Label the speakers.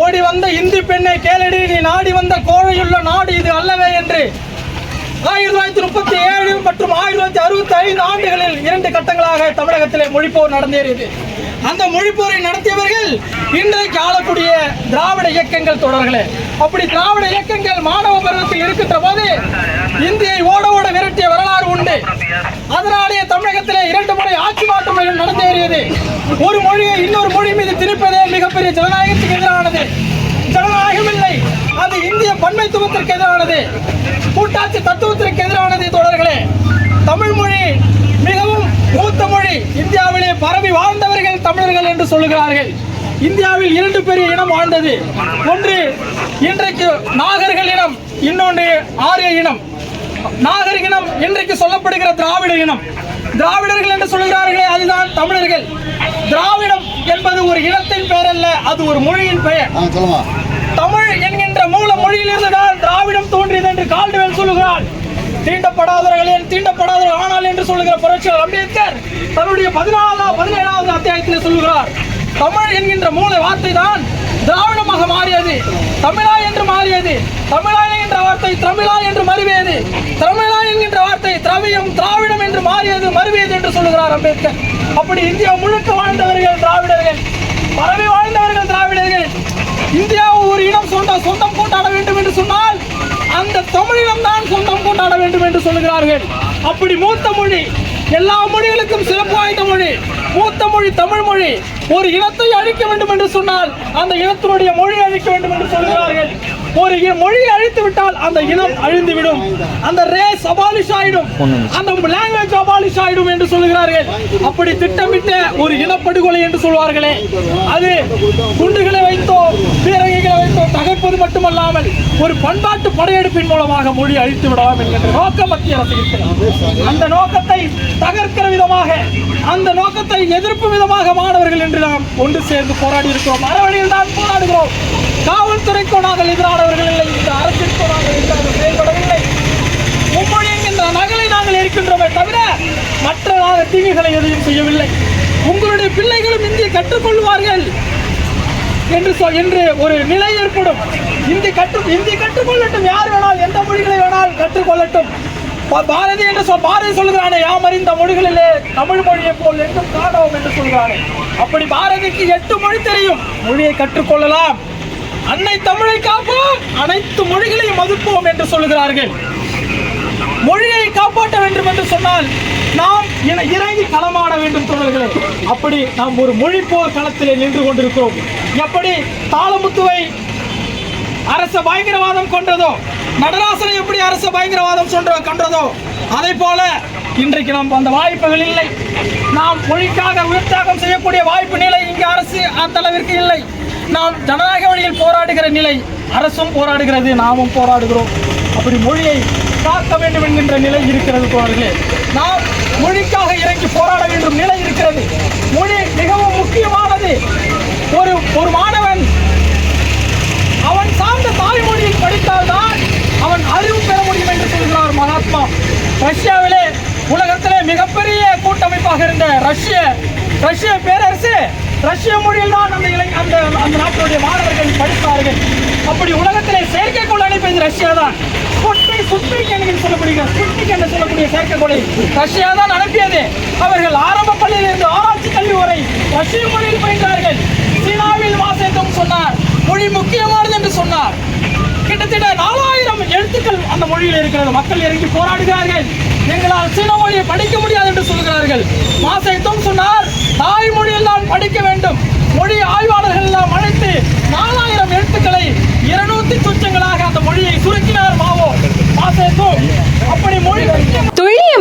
Speaker 1: ஓடி வந்த இந்தி பெண்ணை கேளடினி நாடி வந்த கோழையுள்ள நாடு இது அல்லவே என்று. ஆயிரத்தி தொள்ளாயிரத்தி முப்பத்தி ஏழு மற்றும் ஆயிரத்தி தொள்ளாயிரத்தி அறுபத்தி ஐந்து ஆண்டுகளில் இரண்டு கட்டங்களாக தமிழகத்திலே மொழிப்போர் நடந்தேறியது அந்த மொழிப்போரை நடத்தியவர்கள் இன்றைக்கு ஆளக்கூடிய திராவிட இயக்கங்கள் தொடர்களே. அப்படி திராவிட இயக்கங்கள் மாணவ பருவத்தில் இருக்கின்ற போது இந்தியை ஓட ஓட விரட்டிய வரலாறு உண்டு. அதனாலேயே தமிழகத்திலே இரண்டு முறை ஆட்சி மாற்றங்கள் நடந்தேறியது. ஒரு மொழியை இன்னொரு மொழி மீது அது இந்திய பன்மைத்துவத்திற்கு எதிரானது. கூட்டாட்சி தத்துவத்திற்கு எதிரானது தோழர்களே. தமிழ் மொழி மிகவும் மூத்த மொழி. இந்தியாவிலே பரவி வாழ்ந்தவர்கள் தமிழர்கள் என்று சொல்லுகிறார்கள். இந்தியாவில் இரண்டு பெரிய இனம் வாழ்ந்தது. ஒன்று இன்றைக்கு நாகர்கள் இனம் இன்னொன்று ஆரிய இனம். நாகர் இனம் இன்றைக்கு சொல்லப்படுகிற திராவிட இனம். திராவிடர்கள் என்று சொல்கிறார்களே அதுதான் தமிழர்கள். திராவிடம் என்பது ஒரு இனத்தின் பெயர் அல்ல அது ஒரு மொழியின் பெயர். தமிழ் என்கின்ற மூல மொழியிலிருந்து தான் திராவிடம் தோன்றியது என்று கால்டுவெல் சொல்லுகிறார். தீண்டப்படாதவர்கள் ஏன் தீண்டப்படாதவர்கள் ஆனால் என்று சொல்லுகிற புரட்சியாளர் அம்பேத்கர் தன்னுடைய பதினாலாம் பதினேழாவது அத்தியாயத்தில் சொல்லுகிறார். தமிழ் என்கின்ற மூல வார்த்தை தான் திராவிடமாக மாறியது. தமிழா என்று மாறியது. தமிழா என்ற வார்த்தை தமிழா என்று மறுவியது தமிழா என்கின்ற வார்த்தை திரவியம் திராவிடம் என்று மாறியது மறுவியது என்று சொல்லுகிறார் அம்பேத்கர். அப்படி இந்தியா முழுக்க வாழ்ந்தவர்கள் திராவிடர்கள். பரவி வாழ்ந்தவர்கள் திராவிடர்கள். இந்தியா ஒரு இனம் சொந்த சொந்தம் கொண்டாட வேண்டும் என்று சொன்னால் அந்த தமிழினம் தான் சொந்தம் கொண்டாட வேண்டும் என்று சொல்கிறார்கள் அப்படி மூத்த மொழி எல்லா மொழிகளுக்கும் சிறப்பு வாய்ந்த மொழி. மூத்த மொழி தமிழ் மொழி. ஒரு இனத்தை அழிக்க வேண்டும் என்று சொன்னால் அந்த இனத்தினுடைய மொழி அழிக்க வேண்டும் என்று சொல்கிறார்கள் ஒரு மொழியை அழித்து விட்டால் அந்த இனம் அழிந்துவிடும். அந்த ரேஸ் அபாலிஷ் ஆயிடும். அந்த லாங்குவேஜ் அபாலிஷ் ஆயிடும் என்று சொல்கிறார்கள் அப்படி திட்டமிட்ட ஒரு இனப்படுகொலை என்று சொல்வார்களே. அது குண்டுகளை வைத்தோ பீரங்கிகளை அழிப்பது மட்டுமல்லாமல் ஒரு பண்பாட்டு படையெடுப்பின் மூலமாக மொழி அழித்து விடலாம் என்கின்ற நோக்கம் மத்திய அரசு இருக்கிறது. அந்த நோக்கத்தை தகர்க்கிற விதமாக அந்த நோக்கத்தை எதிர்ப்பு விதமாக மாணவர்கள் என்று நாம் ஒன்று சேர்ந்து போராடி இருக்கிறோம். அறவழியில் தான் போராடுகிறோம். காவல்துறைக்கோ நாங்கள் எதிரானவர்கள் இல்லை இந்த அரசிற்கோ நாங்கள் எதிராக செயல்படவில்லை. மும்மொழி என்கின்ற நகலை நாங்கள் இருக்கின்றோமே தவிர மற்ற நாக தீங்குகளை எதையும் செய்யவில்லை. உங்களுடைய பிள்ளைகளும் இந்தியை கற்றுக்கொள்வார்கள். என்று சொல் என்று ஒரு நிலை ஏற்படும். இந்தி கற்று இந்தி கற்றுக்கொள்ளட்டும். யார் வேணால் எந்த மொழிகளை வேணால் கற்றுக்கொள்ளட்டும். பாரதி என்று சொல் பாரதி சொல்கிறானே யாம் அறிந்த மொழிகளிலே தமிழ் மொழியை போல் என்றும் காணோம் என்று சொல்கிறானே. அப்படி பாரதிக்கு எட்டு மொழி தெரியும். மொழியை கற்றுக்கொள்ளலாம். அன்னை தமிழை காப்போம். அனைத்து மொழிகளையும் மதிப்போம் என்று சொல்கிறார்கள் மொழியை காப்பாற்ற வேண்டும் என்று சொன்னால் நாம் இன- இறங்கி களமாட வேண்டும் தோழர்களே. அப்படி நாம் ஒரு மொழி போர் களத்திலே நின்று கொண்டிருக்கிறோம். எப்படி தாளமுத்துவை அரச பயங்கரவாதம் கொன்றதோ நடராசனை எப்படி அரச பயங்கரவாதம் சொல்ற கொன்றதோ அதை போல இன்றைக்கு நாம் அந்த வாய்ப்புகள் இல்லை. நாம் மொழிக்காக உயிர்த்தாகம் செய்யக்கூடிய வாய்ப்பு நிலை இங்கு அரசு அந்த அளவிற்கு இல்லை. நாம் ஜனநாயக வழியில் போராடுகிற நிலை அரசும் போராடுகிறது நாமும் போராடுகிறோம். அப்படி மொழியை காக்க வேண்டும் என்கின்ற நிலை இருக்கிறது தோழர்களே. நாம் மொழிக்காக இறங்கி போராட வேண்டும் நிலை இருக்கிறது. மொழி மிகவும் முக்கியமானது. ஒரு ஒரு மாணவன் அவன் சார்ந்த தாய்மொழியில் படித்தால்தான் அவன் அறிவு பெற முடியும் என்று சொல்கிறார் மகாத்மா. ரஷ்யாவிலே உலகத்திலே மிகப்பெரிய கூட்டமைப்பாக இருந்த ரஷ்ய ரஷ்ய பேரரசு ரஷ்ய மொழியில் தான் அந்த அந்த அந்த நாட்டுடைய மாணவர்கள் படித்தார்கள் அப்படி உலகத்திலே செயற்கைக்கோள் அனுப்பியது ரஷ்யா தான். ஸ்புட்னிக் ஸ்புட்னிக் என்று சொல்லப்படுகிற ஸ்புட்னிக் என்று சொல்லக்கூடிய செயற்கைக்கோளை ரஷ்யா தான் அனுப்பியது. அவர்கள் ஆரம்ப பள்ளியிலிருந்து ஆராய்ச்சி கல்வி வரை ரஷ்ய மொழியில் பயின்றார்கள். சீனாவில் வாசகம் சொன்னார். மொழி முக்கியமானது என்று சொன்னார். கிட்டத்தட்ட நாலாயிரம் எழுத்துக்கள் அந்த மொழியில் இருக்கிறது. மக்கள் இறங்கி போராடுகிறார்கள். எங்களால் சீன மொழியை படிக்க முடியாது என்று சொல்கிறார்கள். மாசைத்தும் சொன்னார் தாய்மொழியில் தான் படிக்க வேண்டும் மொழி ஆய்வாளர்கள் எல்லாம் அழைத்து நாலாயிரம் எழுத்துக்களை இருநூத்தி துச்சங்களாக அந்த மொழியை சுருக்கினார் மாவோ மாசைத்தும் அப்படி மொழி